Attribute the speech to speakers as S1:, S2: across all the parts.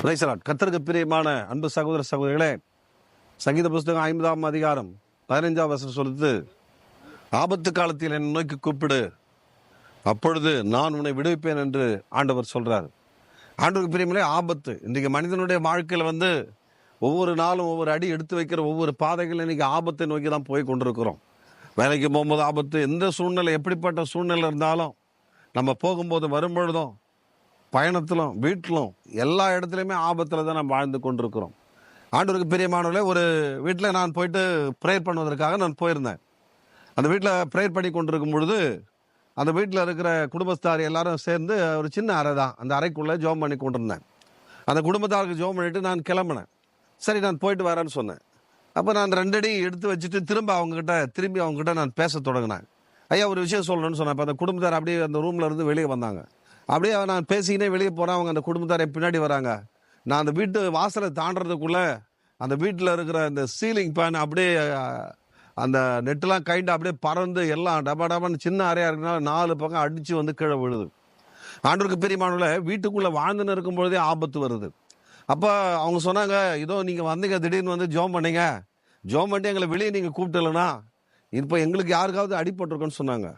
S1: பிரைசலாட் கத்தருக்கு பிரியமான அன்பு சகோதர சகோதரிகளே சங்கீத புஸ்தகம் ஐம்பதாம் அதிகாரம் பதினைஞ்சாம் வசனம் சொல்லுது ஆபத்து காலத்தில் என்னை நோக்கி கூப்பிடு. அப்பொழுது நான் உன்னை விடுவிப்பேன் என்று ஆண்டவர் சொல்கிறார் ஆண்டவருக்கு பிரியமில்லை ஆபத்து. இன்றைக்கு மனிதனுடைய வாழ்க்கையில் வந்து ஒவ்வொரு நாளும் ஒவ்வொரு அடி எடுத்து வைக்கிற ஒவ்வொரு பாதைகளும் இன்றைக்கி ஆபத்தை நோக்கி தான் போய் கொண்டிருக்கிறோம். வேலைக்கு போகும்போது ஆபத்து. எந்த சூழ்நிலை எப்படிப்பட்ட சூழ்நிலை இருந்தாலும் நம்ம போகும்போது வரும்பொழுதும் பயணத்திலும் வீட்டிலும் எல்லா இடத்துலையுமே ஆபத்தில் தான் நம்ம வாழ்ந்து கொண்டிருக்கிறோம். ஆண்டவருக்கு பிரியமானவர்களே ஒரு வீட்டில் நான் போயிட்டு ப்ரேயர் பண்ணுவதற்காக நான் போயிருந்தேன். அந்த வீட்டில் ப்ரேயர் பண்ணி கொண்டிருக்கும் பொழுது அந்த வீட்டில் இருக்கிற குடும்பஸ்தார் எல்லாரும் சேர்ந்து ஒரு சின்ன அறை தான். அந்த அறைக்குள்ளே ஜோம் பண்ணி கொண்டிருந்தேன். அந்த குடும்பத்தாருக்கு ஜோம் பண்ணிட்டு நான் கிளம்பினேன். சரி நான் போயிட்டு வரேன்னு சொன்னேன். அப்போ நான் ரெண்டடி எடுத்து வச்சுட்டு திரும்ப அவங்ககிட்ட திரும்பி அவங்ககிட்ட நான் பேச தொடங்கினேன். ஐயா ஒரு விஷயம் சொல்லணும்னு சொன்னேன். அப்போ அந்த குடும்பத்தார் அப்படியே அந்த ரூமில் இருந்து வெளியே வந்தாங்க. அப்படியே நான் பேசிக்கினே வெளியே போகிறேன் அவங்க அந்த குடும்பத்தார் பின்னாடி வராங்க. நான் அந்த வீட்டு வாசலை தாண்டறதுக்குள்ள அந்த வீட்டில் இருக்கிற அந்த சீலிங் ஃபேன் அப்படியே அந்த நெட்டெல்லாம் கைண்டு அப்படியே பறந்து எல்லாம் டபா டபான்னு சின்ன அறையாக இருக்கனால நாலு பக்கம் அடித்து வந்து கீழே விழுது. ஆண்டவருக்கு பெரியமானவில் வீட்டுக்குள்ளே வாழ்ந்துன்னு இருக்கும் பொழுதே ஆபத்து வருது. அப்போ அவங்க சொன்னாங்க இதோ நீங்கள் வந்தீங்க திடீர்னு வந்து ஜோம் பண்ணீங்க. ஜோம் பண்ணி எங்களை வெளியே நீங்கள் கூப்பிட்டலனா இப்போ எங்களுக்கு யாருக்காவது அடிபட்டிருக்கோன்னு சொன்னாங்க.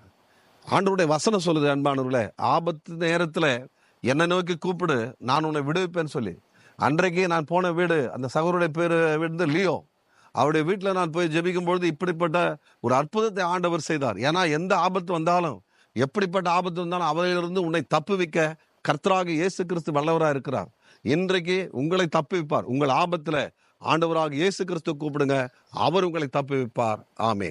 S1: ஆண்டவருடைய வசனம் சொல்லுது அன்பானவர்களே. ஆபத்து நேரத்தில் என்னை நோக்கி கூப்பிடு நான் உன்னை விடுவிப்பேன்னு சொல்லி. அன்றைக்கு நான் போன வீடு அந்த சகோருடைய பேர் வந்து லியோ. அவருடைய வீட்டில் நான் போய் ஜெபிக்கும் பொழுது இப்படிப்பட்ட ஒரு அற்புதத்தை ஆண்டவர் செய்தார். ஏன்னா எந்த ஆபத்து வந்தாலும் எப்படிப்பட்ட ஆபத்து வந்தாலும் அவரிலிருந்து உன்னை தப்புவிக்க கர்த்தராக இயேசு கிறிஸ்து வல்லவராக இருக்கிறார். இன்றைக்கு உங்களை தப்புவிப்பார். உங்கள் ஆபத்தில் ஆண்டவராக இயேசு கிறிஸ்து கூப்பிடுங்க. அவர் உங்களை தப்புவிப்பார். ஆமே